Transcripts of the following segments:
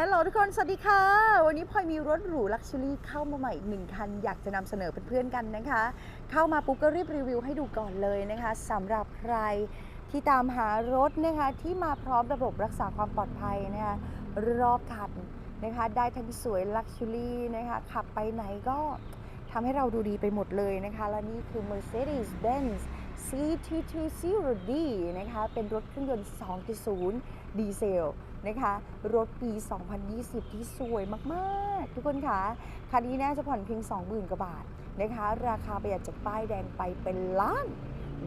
ฮัลโหลทุกคนสวัสดีค่ะ วันนี้พลอยมีรถหรูลักชัวรี่เข้ามาใหม่อีกหนึ่งคัน อยากจะนำเสนอเพื่อนๆกันนะคะ เข้ามาปุ๊บก็รีบรีวิวให้ดูก่อนเลยนะคะสำหรับใครที่ตามหารถนะคะที่มาพร้อมระบบรักษาความปลอดภัยนะคะรอบคันนะคะ ได้ทั้งสวยลักชัวรี่นะคะขับไปไหนก็ทำให้เราดูดีไปหมดเลยนะคะ และนี่คือ Mercedes-Benz CT20D นะคะเป็นรถเครื่องยนต์ 2.0 ดีเซลนะคะรถปี 2020 ที่สวยมากๆ ทุกคนคะคันนี้น่าจะผ่อนเพียง 20,000 กว่าบาทนะคะ ราคาประหยัดจากป้ายแดงไปเป็นล้าน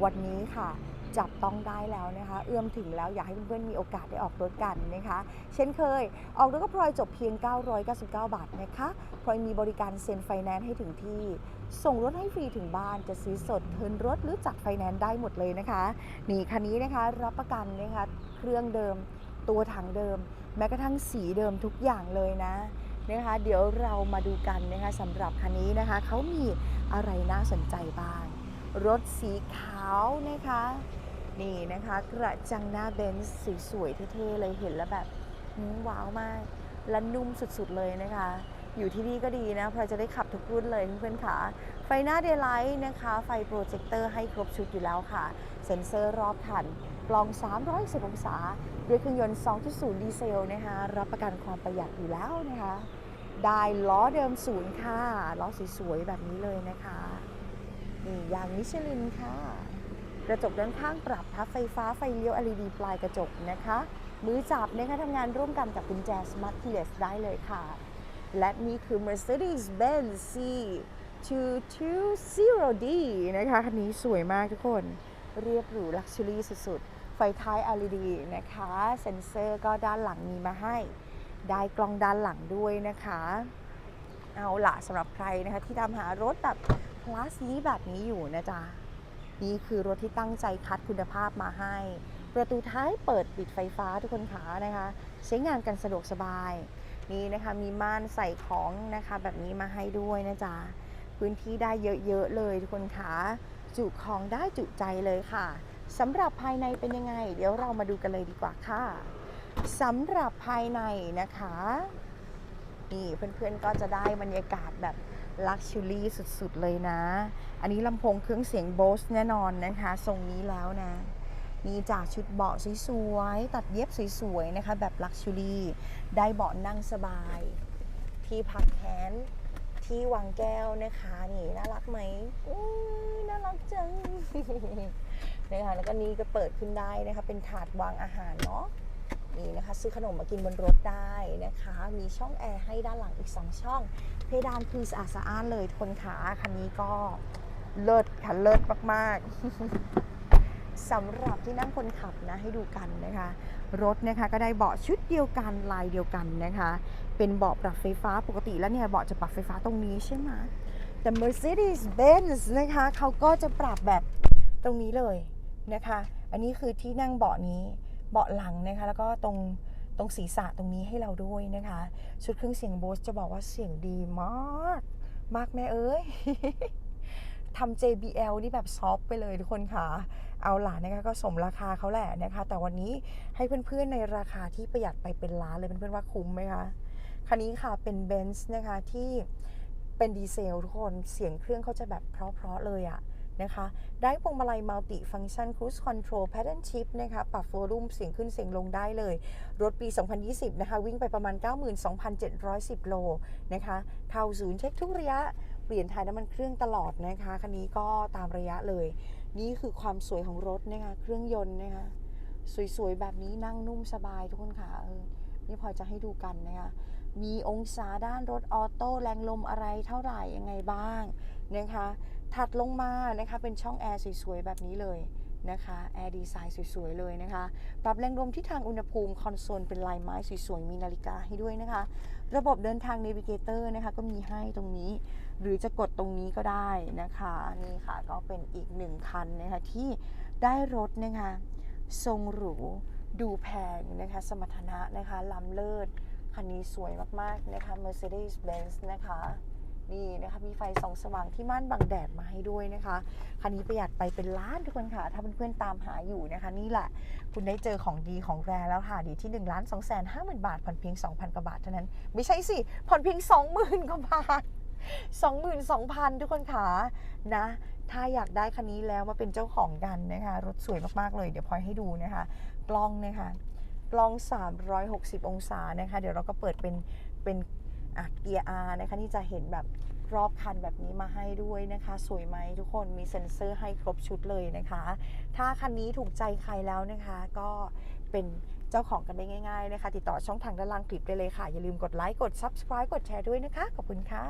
วันนี้ค่ะ จับต้องได้แล้วนะคะ เอื้อมถึงแล้วอยากให้เพื่อนๆมีโอกาสได้ออกรถกันนะคะ เช่นเคย ออกรถก็พลอยจบเพียง 999 บาทนะคะพลอยมีบริการเซ็นไฟแนนซ์ให้ถึงที่ ส่งรถให้ฟรีถึงบ้านจะซื้อสดเทินรถหรือจัดไฟแนนซ์ได้หมดเลยนะคะนี่คันนี้นะคะรับประกันนะคะเครื่องเดิมตัวถังเดิม แม้กระทั่งสีเดิมทุกอย่างเลยนะนะคะเดี๋ยวเรามาดูกันนะคะสำหรับคันนี้นะคะเขามีอะไรน่าสนใจบ้าง รถสีขาวนะคะ นี่นะคะ กระจังหน้าเบนซ์สีสวยเท่ๆเลยเห็นแล้วแบบว้าวมาก และนุ่มสุดๆเลยนะคะ อยู่ที่นี่ก็ดีนะเพราะจะได้ขับทุกรุ่นเลยเพื่อนๆค่ะ ไฟหน้าเดย์ไลท์นะคะ ไฟโปรเจคเตอร์ให้ครบชุดอยู่แล้วค่ะ เซ็นเซอร์รอบคันกล้อง 310 องศา ด้วยเครื่องยนต์ 2.0 ดีเซลนะคะ รับประกันความประหยัดอยู่แล้วนะคะ ได้ล้อเดิมศูนย์ค่ะ ล้อสวยๆแบบนี้เลยนะคะ นี่ยางมิชลินค่ะ กระจกด้านข้างปรับพับไฟฟ้าไฟเลี้ยว LED ปลายกระจกนะคะ มือจับนะคะทำงานร่วมกันกับกุญแจ Smart Keyless ได้เลยค่ะ และนี่คือ Mercedes-Benz C 220D นะคะ คันนี้สวยมากทุกคน เรียบหรูลักชัวรี่สุดๆ ไฟท้าย LED นะคะ เซ็นเซอร์ก็ด้านหลังมีมาให้ ได้กล้องด้านหลังด้วยนะคะ เอาละสำหรับใครนะคะที่ตามหารถแบบคลาสนี้แบบนี้อยู่นะจ๊ะ นี่คือรถที่ตั้งใจคัดคุณภาพมาให้ ประตูท้ายเปิดปิดไฟฟ้าทุกคนขานะคะ ใช้งานกันสะดวกสบาย นี่นะคะมีม่านใส่ของนะคะแบบนี้มาให้ด้วยนะจ๊ะพื้นที่ได้เยอะๆเลยทุกคนขาจุของได้จุใจเลยค่ะสำหรับภายในเป็นยังไง เดี๋ยวเรามาดูกันเลยดีกว่าค่ะสำหรับภายในนะคะ นี่เพื่อนๆก็จะได้บรรยากาศแบบ ลักชัวรี่สุดๆเลยนะ อันนี้ลำโพงเครื่องเสียงโบสแน่นอนนะคะ ทรงนี้แล้วนะ มีจากชุดเบาะสวยๆ ตัดเย็บสวยๆ นะคะ แบบลักชัวรี่ ได้เบาะนั่งสบาย ที่พักแขนที่วางแก้วนะคะ นี่น่ารักไหมอุ้ยน่ารักจังนะคะแล้วก็นี่ก็เปิดขึ้นได้นะคะ เป็นถาดวางอาหารเนาะ นี่นะคะ ซื้อขนมมากินบนรถได้นะคะ มีช่องแอร์ให้ด้านหลังอีก 2 ช่อง เพดานคือสะอาดสะอ้านเลยทนขาคันนี้ก็เลิศค่ะเลิศมากๆสำหรับที่นั่งคนขับนะให้ดูกันนะคะ รถนะคะก็ได้เบาะชุดเดียวกันลายเดียวกันนะคะ เป็นเบาะปรับไฟฟ้าปกติแล้วเนี่ยเบาะจะปรับไฟฟ้าตรงนี้ใช่ไหมแต่ Mercedes-Benz นะคะเขาก็จะปรับแบบตรงนี้เลยนะคะ อันนี้คือที่นั่งเบาะนี้ เบาะหลังนะคะแล้วก็ตรงตรงศีรษะตรงนี้ให้เราด้วยนะคะ ชุดเครื่องเสียงโบสจะบอกว่าเสียงดีมาก มากแม่เอ้ยทำ JBL นี่แบบซอฟไปเลยทุกคนค่ะ เอาหล่ะนะคะก็สมราคาเขาแหละนะคะ แต่วันนี้ให้เพื่อนๆในราคาที่ประหยัดไปเป็นล้านเลยเพื่อนๆว่าคุ้มไหมคะคันนี้ค่ะเป็น Benz นะคะที่เป็นดีเซลทุกคนเสียงเครื่องเขาจะแบบเพราะๆเลยอะ นะคะ ได้พวงมาลัยมัลติฟัง c t ชัน Cruise Control Pattern Shift นะคะ ปรับโฟลูมเสียงขึ้นเสียงลงได้เลย รถปี 2020 นะคะ วิ่งไปประมาณ 92,710 โลนะคะ เข้าศูนย์เช็คทุกระยะ เปลี่ยนถ่ายน้ำมันเครื่องตลอดนะคะ คันนี้ก็ตามระยะเลย นี่คือความสวยของรถนะคะ เครื่องยนต์นะคะ สวยๆ แบบนี้นั่งนุ่มสบายทุกคนค่ะนี่พอจะให้ดูกันนะคะ มีองศาด้านรถออโต้แรงลมอะไรเท่าไหร่ยังไงบ้างนะคะ ถัดลงมานะคะเป็นช่องแอร์สวยๆแบบนี้เลยนะคะแอร์ดีไซน์สวยๆเลยนะคะ ปรับแรงลมที่ทางอุณหภูมิคอนโซลเป็นลายไม้สวยๆ มีนาฬิกาให้ด้วยนะคะ ระบบเดินทาง Navigator นะคะก็มีให้ตรงนี้ หรือจะกดตรงนี้ก็ได้นะคะนี่ค่ะก็เป็นอีกหนึ่งคันนะคะที่ได้รถนะคะทรงหรูดูแพงนะคะ สมรรถนะนะคะล้ำเลิศ คันนี้สวยมากๆนะคะ Mercedes-Benz นะคะ นี่นะคะมีไฟส่องสว่างที่ม่านบังแดดมาให้ด้วยนะคะคันนี้ประหยัดไปเป็นล้านทุกคนค่ะ ถ้าเพื่อนๆตามหาอยู่นะคะ นี่แหละ คุณได้เจอของดีของแรแล้วค่ะดีที่1ล้าน2 5 0 0 0 0บาทผ่อนเพียง 2,000กว่าบาทเท่านั้น ไม่ใช่สิผ่อนเพียง 20,000กว่าบาท22,000 ทุกคนค่ะนะ ถ้าอยากได้คันนี้แล้วมาเป็นเจ้าของกันนะคะ รถสวยมากๆเลย เดี๋ยวพลอยให้ดูนะคะ กล้องนะคะ กล้อง 360 องศานะคะ เดี๋ยวเราก็เปิดเป็นเป็น อะเกียร์ R นะคะนี่จะเห็นแบบรอบคันแบบนี้มาให้ด้วยนะคะ สวยไหมทุกคนมีเซ็นเซอร์ให้ครบชุดเลยนะคะ ถ้าคันนี้ถูกใจใครแล้วนะคะ ก็เป็นเจ้าของกันได้ง่าย ๆ นะคะ ติดต่อช่องทางด้านล่างคลิปได้เลยค่ะ อย่าลืมกดไลค์กด Subscribe กดแชร์ด้วยนะคะ ขอบคุณค่ะ